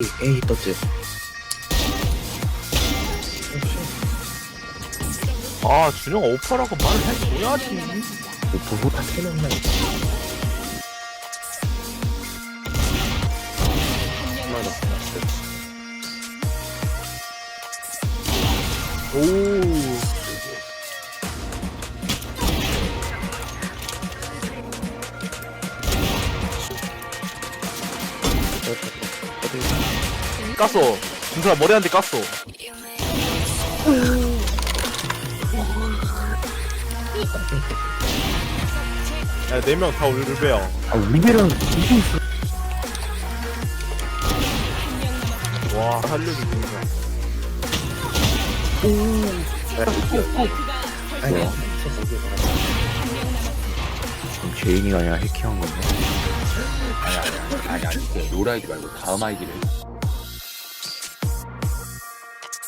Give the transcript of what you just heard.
A 떴지. 아 준영 오퍼라고 말을 해줘야지 뭐 부부 다 캐놓나 이거. 맞아. 오 깠어 준수야 머리 한 대 깠어 야, 네 명다 울베야. 아 우리배랑 이게 있어. 와, 살려주고 있네. 아니. 그럼 제인이가 아니라 해킹한 건데? 아니 아니 아니 아니 그 노라이드 말고 다음 아이디를